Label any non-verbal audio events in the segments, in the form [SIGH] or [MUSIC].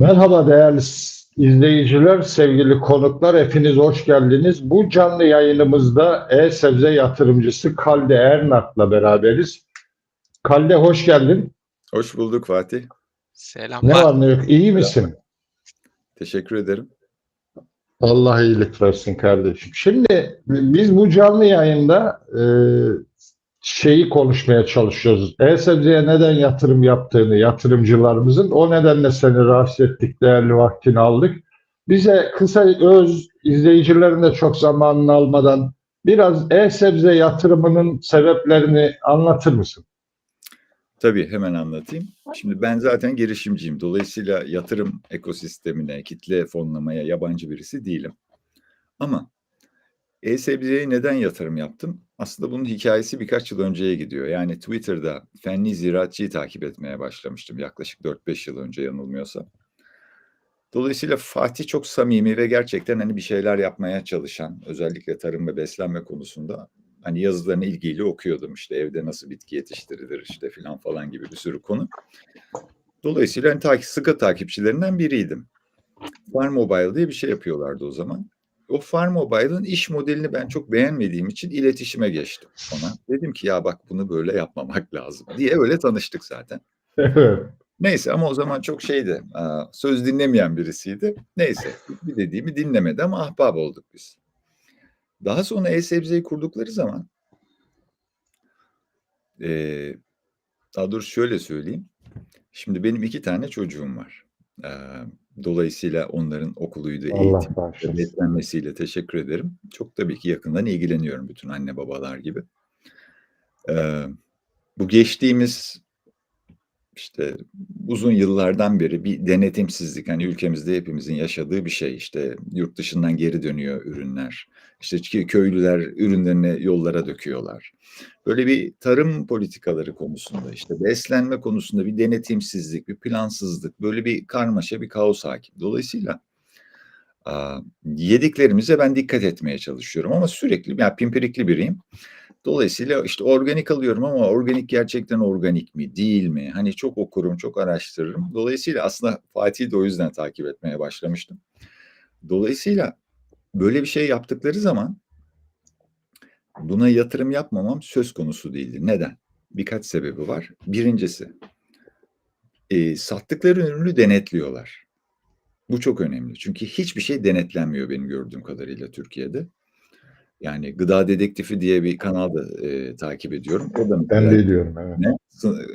Merhaba değerli izleyiciler, sevgili konuklar, hepiniz hoş geldiniz. Bu canlı yayınımızda e-sebze yatırımcısı Kalde Ernak'la beraberiz. Kalde hoş geldin. Hoş bulduk Fatih. Ne Selamlar. var ne yok, iyi misin? Teşekkür ederim. Allah iyilik versin kardeşim. Şimdi biz bu canlı yayında e, şeyi konuşmaya çalışıyoruz. E-sebzeye neden yatırım yaptığını yatırımcılarımızın o nedenle seni rahatsız ettik, değerli vaktini aldık. Bize kısa öz izleyicilerin de çok zamanını almadan biraz e-sebze yatırımının sebeplerini anlatır mısın? Tabii hemen anlatayım. Şimdi ben zaten girişimciyim. Dolayısıyla yatırım ekosistemine, kitle fonlamaya yabancı birisi değilim. Ama e-sebzeye neden yatırım yaptım? Aslında bunun hikayesi birkaç yıl önceye gidiyor. Yani Twitter'da Fenli Ziraatçı'yı takip etmeye başlamıştım yaklaşık 4-5 yıl önce yanılmıyorsam. Dolayısıyla Fatih çok samimi ve gerçekten hani bir şeyler yapmaya çalışan, özellikle tarım ve beslenme konusunda hani yazılarını ilgiyle okuyordum işte evde nasıl bitki yetiştirilir işte filan falan gibi bir sürü konu. Dolayısıyla hani takip, sıkı takipçilerinden biriydim. Farm Mobile diye bir şey yapıyorlardı o zaman. O Farm Mobile'ın iş modelini ben çok beğenmediğim için iletişime geçtim ona. Dedim ki ya bak bunu böyle yapmamak [LAUGHS] lazım diye öyle tanıştık zaten. Neyse ama o zaman çok şeydi, söz dinlemeyen birisiydi. Neyse bir dediğimi dinlemedi ama ahbap olduk biz. Daha sonra e-sebzeyi kurdukları zaman eee daha doğrusu şöyle söyleyeyim. Şimdi benim iki tane çocuğum var. Dolayısıyla onların okuluydu, eğitim beslenmesiyle teşekkür ederim. Çok tabii ki yakından ilgileniyorum bütün anne babalar gibi. Eee, bu geçtiğimiz işte uzun yıllardan beri bir denetimsizlik hani ülkemizde hepimizin yaşadığı bir şey. İşte yurt dışından geri dönüyor ürünler. İşte kö- köylüler ürünlerini yollara döküyorlar. Böyle bir tarım politikaları konusunda işte beslenme konusunda bir denetimsizlik bir plansızlık böyle bir karmaşa bir kaos hakim. Dolayısıyla yediklerimize ben dikkat etmeye çalışıyorum ama sürekli yani pimpirikli biriyim Dolayısıyla işte organik alıyorum ama organik gerçekten organik mi, değil mi? Hani çok okurum, çok araştırırım. Dolayısıyla aslında Fatih'i de o yüzden takip etmeye başlamıştım. Dolayısıyla böyle bir şey yaptıkları zaman buna yatırım yapmamam söz konusu değildi. Neden? Birkaç sebebi var. Birincisi, e, sattıkları ürünü denetliyorlar. Bu çok önemli. Çünkü hiçbir şey denetlenmiyor benim gördüğüm kadarıyla Türkiye'de. Yani Gıda Dedektifi diye bir kanal da e, takip ediyorum. O da Ben de ediyorum. Evet. ne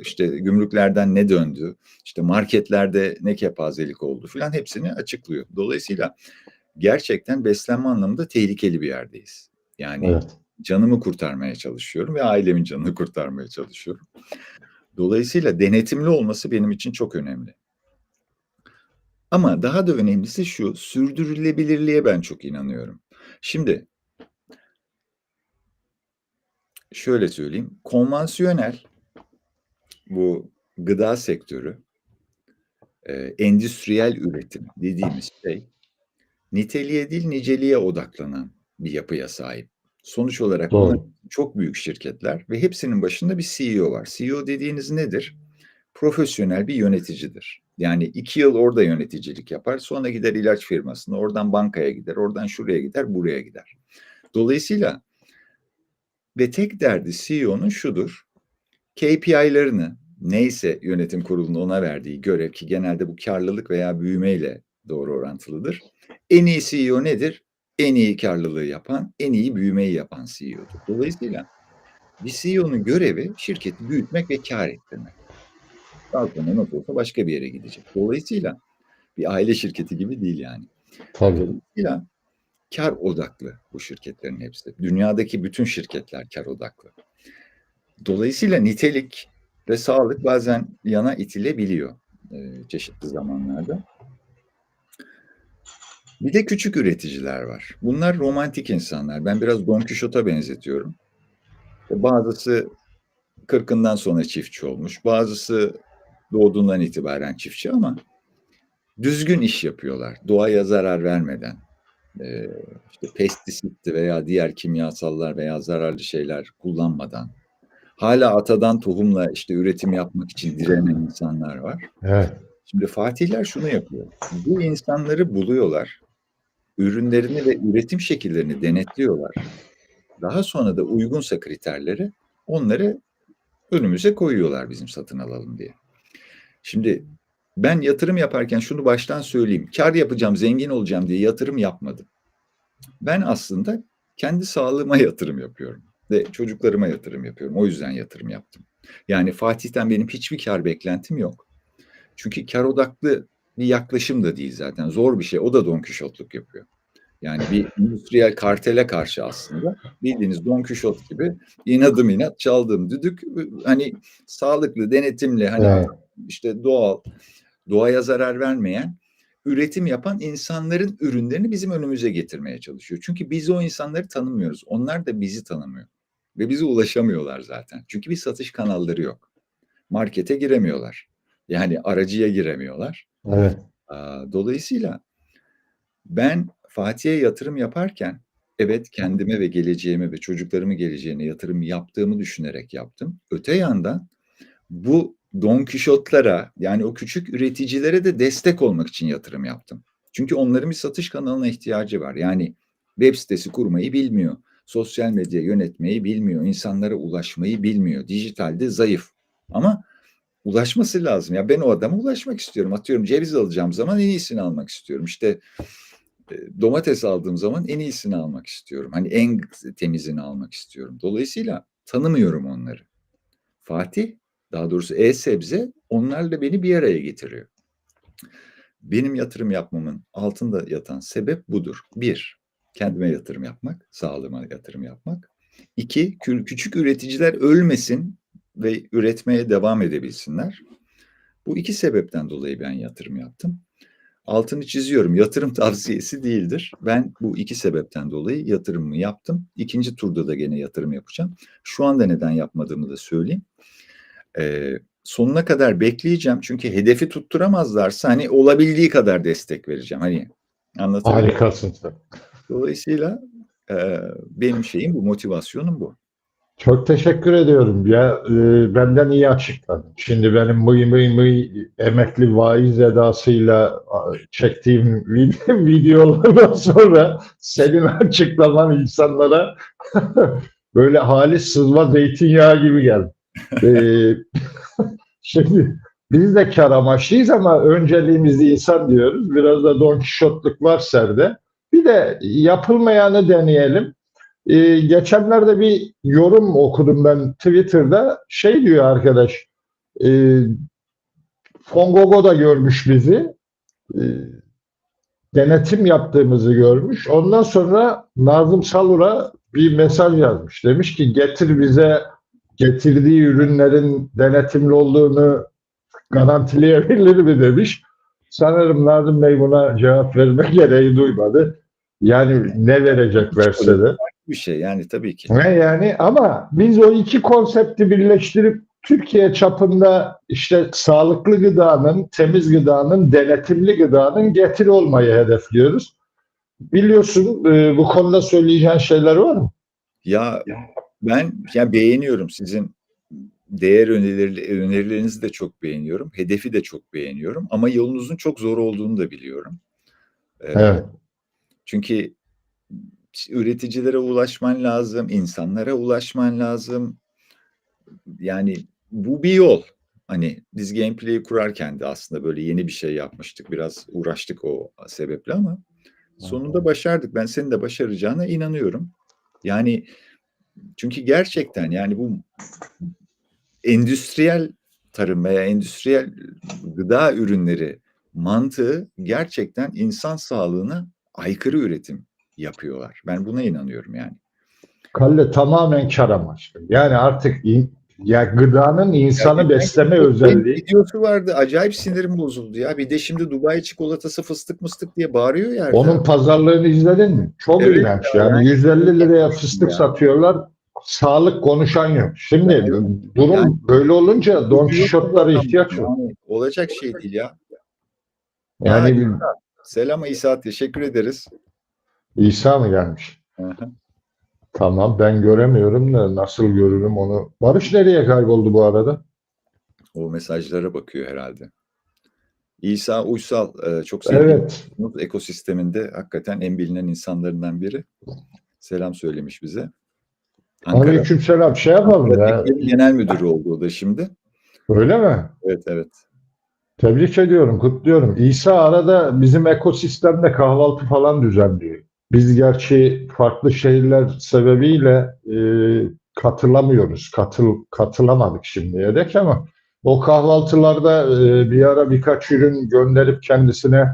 işte gümrüklerden ne döndü, işte marketlerde ne kepazelik oldu filan hepsini açıklıyor. Dolayısıyla gerçekten beslenme anlamında tehlikeli bir yerdeyiz. Yani Evet. canımı kurtarmaya çalışıyorum ve ailemin canını kurtarmaya çalışıyorum. Dolayısıyla denetimli olması benim için çok önemli. Ama daha da önemlisi şu, sürdürülebilirliğe ben çok inanıyorum. Şimdi şöyle söyleyeyim, konvansiyonel bu gıda sektörü, e, endüstriyel üretim dediğimiz şey niteliğe değil niceliğe odaklanan bir yapıya sahip. Sonuç olarak Doğru. çok büyük şirketler ve hepsinin başında bir CEO var. CEO dediğiniz nedir? Profesyonel bir yöneticidir. Yani iki yıl orada yöneticilik yapar, sonra gider ilaç firmasına, oradan bankaya gider, oradan şuraya gider, buraya gider. Dolayısıyla ve tek derdi CEO'nun şudur, KPI'larını neyse yönetim kurulunun ona verdiği görev ki genelde bu karlılık veya büyümeyle doğru orantılıdır. En iyi CEO nedir? En iyi karlılığı yapan, en iyi büyümeyi yapan CEO'dur. Dolayısıyla bir CEO'nun görevi şirketi büyütmek ve kar ettirmek. Daha sonra nasıl olsa başka bir yere gidecek. Dolayısıyla bir aile şirketi gibi değil yani. Tabii. Dolayısıyla kar odaklı bu şirketlerin hepsi. Dünyadaki bütün şirketler kar odaklı. Dolayısıyla nitelik ve sağlık bazen yana itilebiliyor e, çeşitli zamanlarda. Bir de küçük üreticiler var. Bunlar romantik insanlar. Ben biraz Don Quixote'a benzetiyorum. E, Bazısı kırkından sonra çiftçi olmuş. Bazısı doğduğundan itibaren çiftçi ama düzgün iş yapıyorlar. Doğaya zarar vermeden. İşte pestisitti veya diğer kimyasallar veya zararlı şeyler kullanmadan. Hala atadan tohumla işte üretim yapmak için direnen insanlar var. Evet. Şimdi Fatihler şunu yapıyor. Bu insanları buluyorlar. Ürünlerini ve üretim şekillerini denetliyorlar. Daha sonra da uygunsa kriterleri onları önümüze koyuyorlar bizim satın alalım diye. Şimdi ben yatırım yaparken şunu baştan söyleyeyim. Kar yapacağım, zengin olacağım diye yatırım yapmadım. Ben aslında kendi sağlığıma [LAUGHS] yatırım yapıyorum ve çocuklarıma yatırım yapıyorum. O yüzden yatırım yaptım. Yani Fatih'ten benim hiçbir kar beklentim yok. Çünkü kar odaklı bir yaklaşım da değil zaten. Zor bir şey. O da Don Kişotluk yapıyor. Yani bir endüstriyel kartele karşı aslında bildiğiniz Don Kişot gibi inadım inat çaldığım düdük hani sağlıklı, denetimli, hani Evet. işte doğal, doğaya zarar vermeyen üretim yapan insanların ürünlerini bizim önümüze getirmeye çalışıyor. Çünkü biz o insanları tanımıyoruz. Onlar da bizi tanımıyor. Ve bize ulaşamıyorlar zaten. Çünkü bir satış kanalları yok. Markete giremiyorlar. Yani aracıya giremiyorlar. Evet. Dolayısıyla ben Fatih'e yatırım yaparken evet kendime ve geleceğime ve çocuklarımın geleceğine yatırım yaptığımı düşünerek yaptım. Öte yandan bu Don Kişotlara yani o küçük üreticilere de destek olmak için yatırım yaptım. Çünkü onların bir satış kanalına ihtiyacı var. Yani web sitesi kurmayı bilmiyor. Sosyal medya yönetmeyi bilmiyor. insanlara ulaşmayı bilmiyor. Dijitalde zayıf. Ama ulaşması lazım. Ya ben o adama ulaşmak istiyorum. Atıyorum ceviz alacağım zaman en iyisini almak istiyorum. İşte e, domates aldığım zaman en iyisini almak istiyorum. Hani en temizini almak istiyorum. Dolayısıyla tanımıyorum onları. Fatih, daha doğrusu e-sebze onlarla beni bir araya getiriyor. Benim yatırım yapmamın altında yatan sebep budur. Bir, kendime yatırım yapmak, sağlığıma yatırım yapmak. İki, kü- küçük üreticiler ölmesin ve üretmeye devam edebilsinler. Bu iki sebepten dolayı ben yatırım yaptım. Altını çiziyorum. Yatırım [LAUGHS] tavsiyesi değildir. Ben bu iki sebepten dolayı yatırımımı yaptım. İkinci turda da gene yatırım yapacağım. Şu anda neden yapmadığımı da söyleyeyim. Sonuna kadar bekleyeceğim. Çünkü hedefi tutturamazlarsa hani olabildiği kadar destek vereceğim. Hani anlatabiliyor? Harikasın sen. Dolayısıyla e, benim şeyim bu, motivasyonum bu. Çok teşekkür ediyorum. Ya e, benden iyi açıkladın. Şimdi benim mıy mıy mıy emekli vaiz edasıyla çektiğim vid- [LAUGHS] videolardan sonra senin [LAUGHS] açıklaman insanlara [LAUGHS] böyle halis sızma zeytinyağı gibi geldi. E, [LAUGHS] şimdi biz de kar amaçlıyız ama önceliğimiz insan diyoruz. Biraz da Don Kişotluk var serde. Bir de yapılmayanı deneyelim. Ee, geçenlerde bir yorum okudum ben Twitter'da. Şey diyor arkadaş, e, Fongogo da görmüş bizi. E, denetim yaptığımızı görmüş. Ondan sonra Nazım Salur'a bir mesaj yazmış. Demiş ki getir bize getirdiği ürünlerin denetimli olduğunu garantileyebilir mi demiş. Sanırım Nazım Bey buna cevap verme gereği duymadı. Yani ne verecek verse de. Bir şey yani tabii ki. Ne yani ama biz o iki konsepti birleştirip Türkiye çapında işte sağlıklı gıdanın, temiz gıdanın, denetimli gıdanın getiri olmayı hedefliyoruz. Biliyorsun e, bu konuda söyleyeceğin şeyler var mı? Ya ben ya beğeniyorum sizin değer önerileri, önerilerinizi de çok beğeniyorum. Hedefi de çok beğeniyorum ama yolunuzun çok zor olduğunu da biliyorum. Ee, Evet. Çünkü üreticilere ulaşman lazım, insanlara ulaşman lazım. Yani bu bir yol. Hani biz gameplay'i kurarken de aslında böyle yeni bir şey yapmıştık. Biraz uğraştık o sebeple ama sonunda başardık. Ben senin de başaracağına inanıyorum. Yani çünkü gerçekten yani bu endüstriyel tarım veya endüstriyel gıda ürünleri mantığı gerçekten insan sağlığına aykırı üretim yapıyorlar. Ben buna inanıyorum yani. Kalle tamamen kar amaçlı. Yani artık ya gıdanın insanı Yani besleme özelliği. Videosu vardı. Acayip sinirim bozuldu ya. Bir de şimdi Dubai çikolatası fıstık mıstık diye bağırıyor yerde. Onun pazarlığını izledin mi? Çok Evet ilginç. ya, Yani yani- 150 liraya fıstık Ya. satıyorlar. Sağlık konuşan yok. Şimdi Yani- durum Yani- böyle olunca Don yok, ihtiyaç var. yani olacak şey değil ya. Yani Ha, Selam İsa teşekkür ederiz. İsa mı gelmiş? Hı hı. Tamam ben göremiyorum da nasıl görürüm onu. Barış nereye kayboldu bu arada? o mesajlara bakıyor herhalde. İsa Uysal e, çok sevdiğim Evet. Ekosisteminde hakikaten en bilinen insanlarından biri. Selam söylemiş bize. Ankara Aleykümselam. Şey yapalım ya. Genel Müdürü oldu o da şimdi. Öyle mi? Evet evet. Tebrik ediyorum, kutluyorum. İsa arada bizim ekosistemde kahvaltı falan düzenliyor. Biz gerçi farklı şehirler sebebiyle e, katılamıyoruz. Katıl, katılamadık şimdiye dek ama o kahvaltılarda e, bir ara birkaç ürün gönderip kendisine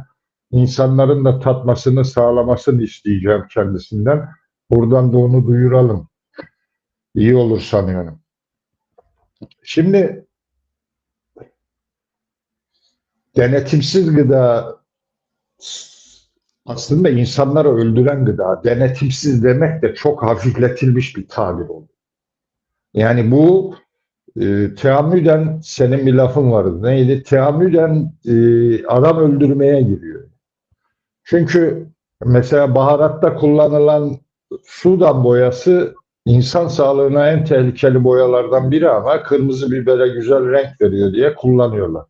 insanların da tatmasını sağlamasını isteyeceğim kendisinden. Buradan da onu duyuralım. İyi olur sanıyorum. Şimdi denetimsiz gıda aslında insanları öldüren gıda. Denetimsiz demek de çok hafifletilmiş bir tabir oldu. Yani bu e, teamüden senin bir lafın vardı. Neydi? Teamüden e, adam öldürmeye giriyor. Çünkü mesela baharatta kullanılan Sudan boyası insan sağlığına en tehlikeli boyalardan biri ama kırmızı bibere güzel renk veriyor diye kullanıyorlar.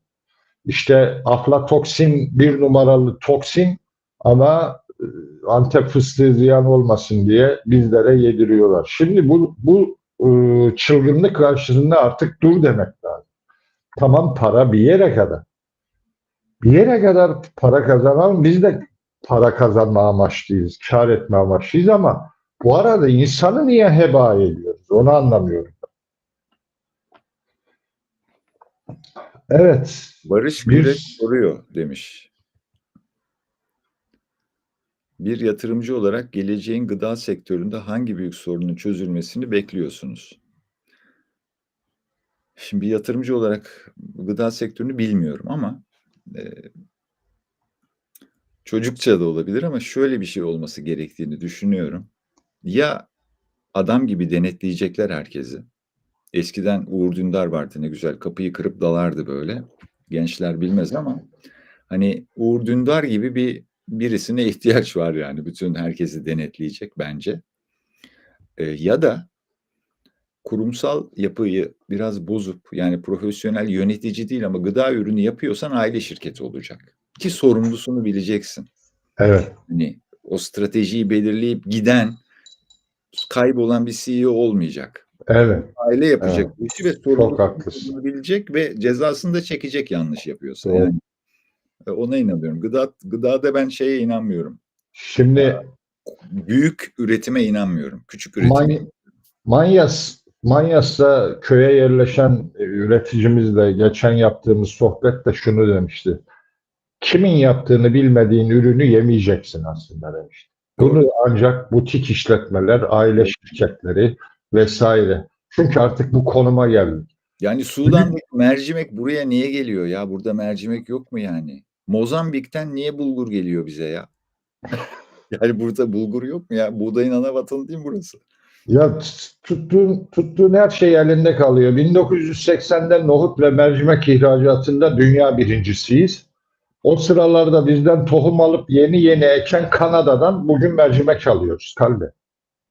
İşte aflatoksin bir numaralı toksin ama e, Antep fıstığı ziyan olmasın diye bizlere yediriyorlar. Şimdi bu, bu e, çılgınlık karşısında artık dur demek lazım. Tamam para bir yere kadar. Bir yere kadar para kazanalım. Biz de para kazanma amaçlıyız, kar etme amaçlıyız ama bu arada insanı niye heba ediyoruz? Onu anlamıyorum. Evet. Barış Bir- soruyor demiş. Bir yatırımcı olarak geleceğin gıda sektöründe hangi büyük sorunun çözülmesini bekliyorsunuz? Şimdi bir yatırımcı olarak gıda sektörünü bilmiyorum ama e, çocukça da olabilir ama şöyle bir şey olması gerektiğini düşünüyorum. Ya adam gibi denetleyecekler herkesi. Eskiden Uğur Dündar vardı ne güzel kapıyı kırıp dalardı böyle. Gençler bilmez ama hani Uğur Dündar gibi bir birisine ihtiyaç var yani bütün herkesi denetleyecek bence. Ee, ya da kurumsal yapıyı biraz bozup yani profesyonel yönetici değil ama gıda ürünü yapıyorsan aile şirketi olacak. Ki sorumlusunu bileceksin. Evet. Hani o stratejiyi belirleyip giden kaybolan bir CEO olmayacak. Evet. Aile yapacak Evet. bu işi ve sorumluluğunu bilecek ve cezasını da çekecek yanlış yapıyorsa. Doğru. Yani E, ona inanıyorum. Gıda gıdada ben şeye inanmıyorum. Şimdi Büyük üretime inanmıyorum. Küçük üretime. Man- Manyas Manyas'ta köye yerleşen e, üreticimizle geçen yaptığımız sohbette şunu demişti. Kimin yaptığını bilmediğin ürünü yemeyeceksin aslında demişti. Bunu ancak butik işletmeler, aile şirketleri vesaire. Çünkü artık bu konuma geldik. Yani Sudan'daki mercimek buraya niye geliyor ya? Burada mercimek yok mu yani? Mozambik'ten niye bulgur geliyor bize ya? [LAUGHS] yani burada bulgur yok mu ya? Buğdayın ana vatanı değil mi burası? Ya tuttuğun, tuttuğun her şey elinde kalıyor. 1980'de nohut ve mercimek ihracatında dünya birincisiyiz. O sıralarda bizden tohum alıp yeni yeni eken Kanada'dan bugün mercimek alıyoruz kalbe.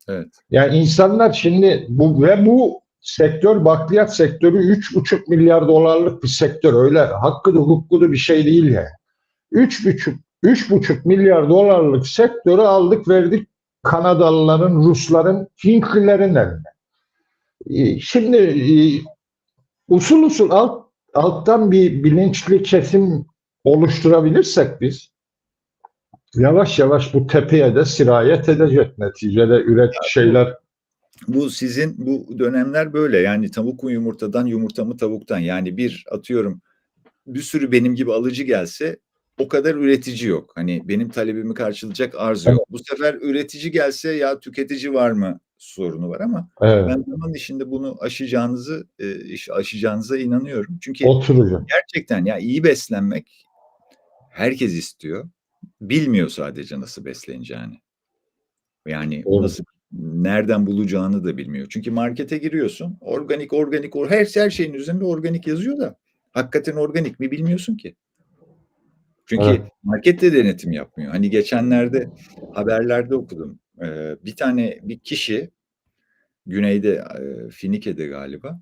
Evet. Yani insanlar şimdi bu ve bu sektör bakliyat sektörü 3,5 milyar dolarlık bir sektör. Öyle hakkıdı hukkudu bir şey değil yani. 3,5 3,5 milyar dolarlık sektörü aldık verdik Kanadalıların, Rusların, Hintlilerin eline. Ee, Şimdi e, usul usul alt, alttan bir bilinçli kesim oluşturabilirsek biz yavaş yavaş bu tepeye de sirayet edecek neticede üret şeyler. Bu sizin bu dönemler böyle. Yani tavuk mu yumurtadan yumurta mı tavuktan? Yani bir atıyorum bir sürü benim gibi alıcı gelse o kadar üretici yok. Hani benim talebimi karşılayacak arz yok. Bu sefer üretici gelse ya tüketici var mı sorunu var ama evet, ben zaman içinde bunu aşacağınızı e, aşacağınıza inanıyorum. Çünkü oturacak. gerçekten ya iyi beslenmek herkes istiyor. Bilmiyor sadece nasıl besleneceğini. Yani nasıl nereden bulacağını da bilmiyor. Çünkü markete giriyorsun. Organik, organik, or- her her şeyin üzerinde organik yazıyor da hakikaten organik mi bilmiyorsun ki. Çünkü Evet. market de denetim yapmıyor. Hani geçenlerde haberlerde okudum. Ee, bir tane bir kişi güneyde e, Finike'de galiba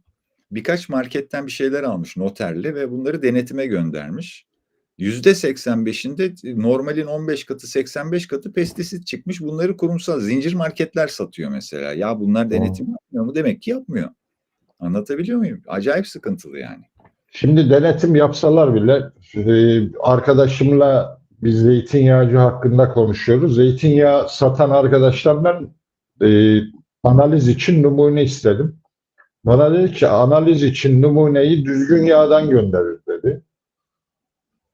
birkaç marketten bir şeyler almış noterli ve bunları denetime göndermiş. Yüzde 85'inde normalin 15 katı 85 katı pestisit çıkmış. Bunları kurumsal zincir marketler satıyor mesela. Ya bunlar denetim yapmıyor mu? Demek ki yapmıyor. Anlatabiliyor muyum? Acayip sıkıntılı yani. Şimdi denetim yapsalar bile e, arkadaşımla biz zeytinyağcı hakkında konuşuyoruz. Zeytinyağı satan arkadaşlar ben e, analiz için numune istedim. Bana dedi ki analiz için numuneyi düzgün yağdan gönderir dedi.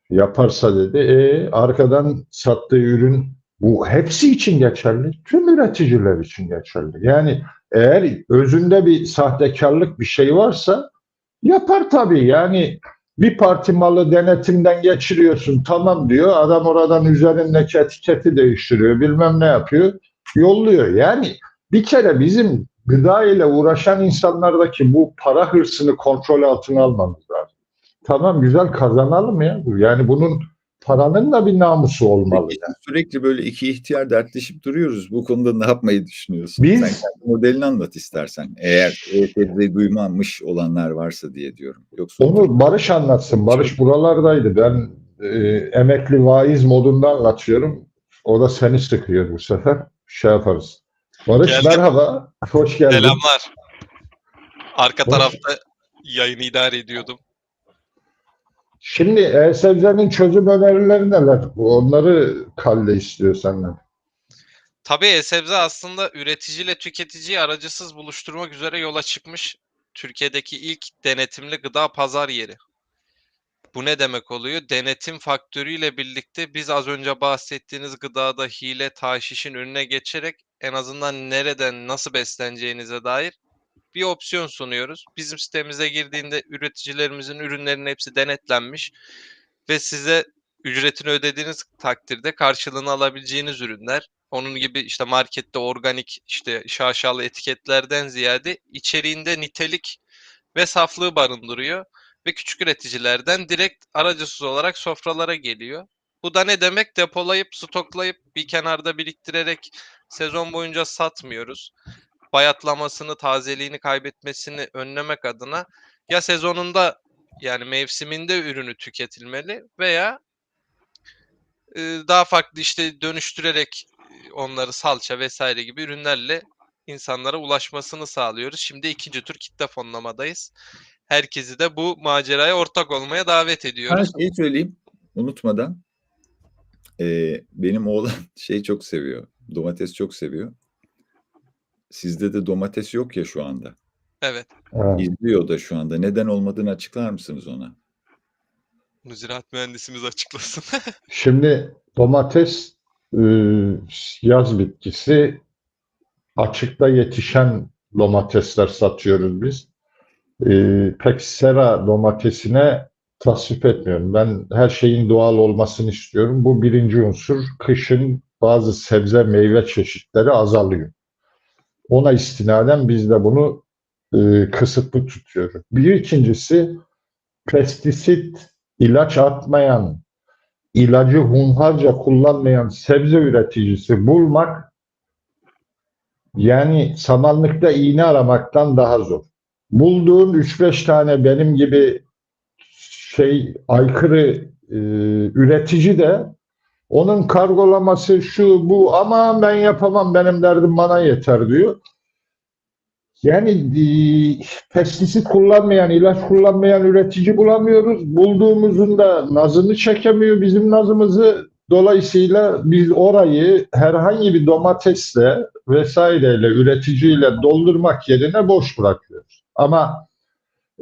Yaparsa dedi. E, arkadan sattığı ürün bu hepsi için geçerli. Tüm üreticiler için geçerli. Yani eğer özünde bir sahtekarlık bir şey varsa yapar tabii. Yani bir parti malı denetimden geçiriyorsun tamam diyor. Adam oradan üzerindeki etiketi değiştiriyor. Bilmem ne yapıyor. Yolluyor. Yani bir kere bizim gıda ile uğraşan insanlardaki bu para hırsını kontrol altına almamız lazım. Tamam güzel kazanalım ya. Yani bunun paranın da bir namusu olmalı. Peki, sürekli böyle iki ihtiyar dertleşip duruyoruz. Bu konuda ne yapmayı düşünüyorsun? Biz- Sen kendi modelini anlat istersen. Eğer ETV'yi duymamış olanlar varsa diye diyorum. Yoksa Onu Barış anlatsın. Barış buralardaydı. Ben e, emekli vaiz modunda anlatıyorum. O da seni sıkıyor bu sefer. Şey yaparız. Barış Geldim. merhaba. Hoş geldin. Selamlar. Arka Hoş- tarafta yayını idare ediyordum. Şimdi E-Sebze'nin çözüm önerileri neler? Onları Kalle istiyor senden. Tabii e-sebze aslında üreticiyle tüketiciyi aracısız buluşturmak üzere yola çıkmış Türkiye'deki ilk denetimli gıda pazar yeri. Bu ne demek oluyor? Denetim faktörüyle birlikte biz az önce bahsettiğiniz gıdada hile, taşişin önüne geçerek en azından nereden nasıl besleneceğinize dair bir opsiyon sunuyoruz. Bizim sitemize girdiğinde üreticilerimizin ürünlerinin hepsi denetlenmiş ve size ücretini ödediğiniz takdirde karşılığını alabileceğiniz ürünler. Onun gibi işte markette organik işte şaşalı etiketlerden ziyade içeriğinde nitelik ve saflığı barındırıyor ve küçük üreticilerden direkt aracısız olarak sofralara geliyor. Bu da ne demek? Depolayıp, stoklayıp bir kenarda biriktirerek sezon boyunca satmıyoruz. Bayatlamasını, tazeliğini kaybetmesini önlemek adına ya sezonunda yani mevsiminde ürünü tüketilmeli veya e, daha farklı işte dönüştürerek e, onları salça vesaire gibi ürünlerle insanlara ulaşmasını sağlıyoruz. Şimdi ikinci tür kitle fonlamadayız. Herkesi de bu maceraya ortak olmaya davet Ben ediyoruz. şeyi söyleyeyim unutmadan. Ee, benim oğlan [LAUGHS] şey çok seviyor. Domates çok seviyor. Sizde de domates yok ya şu anda. Evet. İzliyor da şu anda. Neden olmadığını açıklar mısınız ona? Bunu ziraat mühendisimiz açıklasın. [LAUGHS] Şimdi domates e, yaz bitkisi açıkta yetişen domatesler satıyoruz biz. E, pek sera domatesine tasvip etmiyorum. Ben her şeyin doğal olmasını istiyorum. Bu birinci unsur. Kışın bazı sebze meyve çeşitleri azalıyor. Ona istinaden biz de bunu e, kısıtlı tutuyoruz. Bir ikincisi pestisit ilaç atmayan ilacı hunharca kullanmayan sebze üreticisi bulmak yani samanlıkta iğne aramaktan daha zor. Bulduğun 3-5 tane benim gibi şey aykırı e, üretici de onun kargolaması şu bu ama ben yapamam benim derdim bana yeter diyor. Yani e, pestisit kullanmayan, ilaç kullanmayan üretici bulamıyoruz. Bulduğumuzun da nazını çekemiyor bizim nazımızı. Dolayısıyla biz orayı herhangi bir domatesle vesaireyle üreticiyle doldurmak yerine boş bırakıyoruz. Ama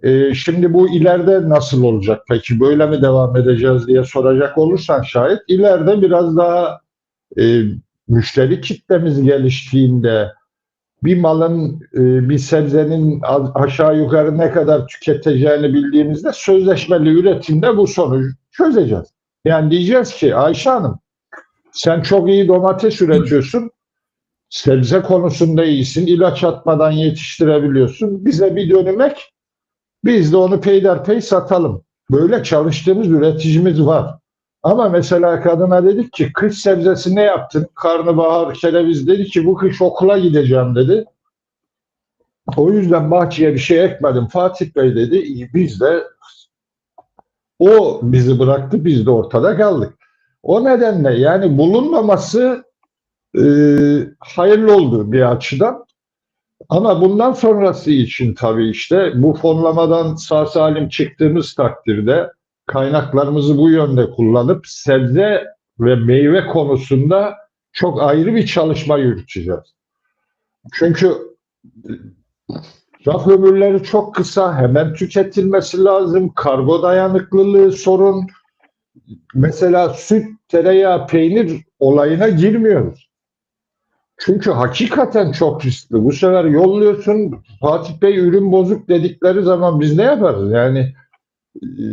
e, şimdi bu ileride nasıl olacak peki? Böyle mi devam edeceğiz diye soracak olursan şayet ileride biraz daha e, müşteri kitlemiz geliştiğinde bir malın, e, bir sebzenin aşağı yukarı ne kadar tüketeceğini bildiğimizde sözleşmeli üretimde bu sonucu çözeceğiz. Yani diyeceğiz ki Ayşe Hanım sen çok iyi domates üretiyorsun. Sebze konusunda iyisin. ilaç atmadan yetiştirebiliyorsun. Bize bir dönümek biz de onu peyderpey satalım. Böyle çalıştığımız üreticimiz var. Ama mesela kadına dedik ki kış sebzesi ne yaptın? Karnabahar, kereviz dedi ki bu kış okula gideceğim dedi. O yüzden bahçeye bir şey ekmedim. Fatih Bey dedi "İyi, biz de O bizi bıraktı, biz de ortada kaldık. O nedenle yani bulunmaması e, hayırlı oldu bir açıdan. Ama bundan sonrası için tabii işte bu fonlamadan sağ salim çıktığımız takdirde kaynaklarımızı bu yönde kullanıp sebze ve meyve konusunda çok ayrı bir çalışma yürüteceğiz. Çünkü raf ömürleri çok kısa, hemen tüketilmesi lazım. Karbo dayanıklılığı sorun. Mesela süt, tereyağı, peynir olayına girmiyoruz. Çünkü hakikaten çok riskli. Bu sefer yolluyorsun Fatih Bey ürün bozuk dedikleri zaman biz ne yaparız? Yani e,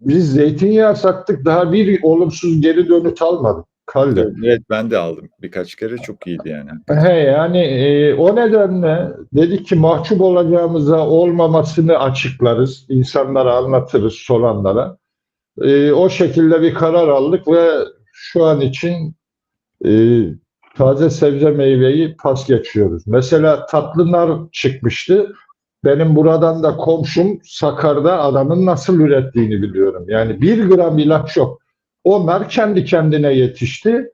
biz zeytinyağı sattık daha bir olumsuz geri dönüt almadık. Kaldı. Evet ben de aldım birkaç kere çok iyiydi yani. He yani e, o nedenle dedik ki mahcup olacağımıza olmamasını açıklarız. insanlara anlatırız soranlara. E, o şekilde bir karar aldık ve şu an için e, taze sebze meyveyi pas geçiyoruz. Mesela tatlı nar çıkmıştı. Benim buradan da komşum Sakar'da adamın nasıl ürettiğini biliyorum. Yani bir gram ilaç yok. O nar kendi kendine yetişti.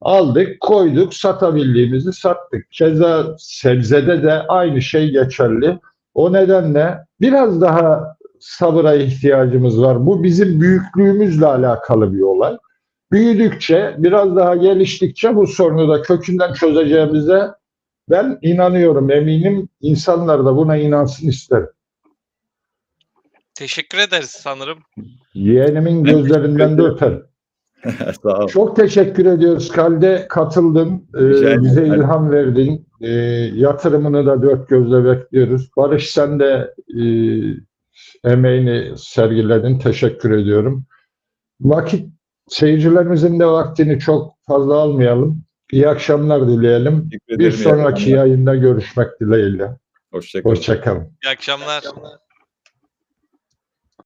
Aldık, koyduk, satabildiğimizi sattık. Keza sebzede de aynı şey geçerli. O nedenle biraz daha sabıra ihtiyacımız var. Bu bizim büyüklüğümüzle alakalı bir olay. Büyüdükçe, biraz daha geliştikçe bu sorunu da kökünden çözeceğimize ben inanıyorum, eminim. İnsanlar da buna inansın isterim. Teşekkür ederiz sanırım. Yeğenimin gözlerinden de öperim. [LAUGHS] Sağ ol. Çok teşekkür ediyoruz Kalde katıldın, Ee, Rica ederim. bize ilham verdin. Ee, yatırımını da dört gözle bekliyoruz. Barış sen de e, emeğini sergiledin, teşekkür ediyorum. Vakit seyircilerimizin de vaktini çok fazla almayalım. İyi akşamlar dileyelim. Bir sonraki yayında görüşmek dileğiyle. Hoşçakalın. Hoşçakalın. İyi akşamlar.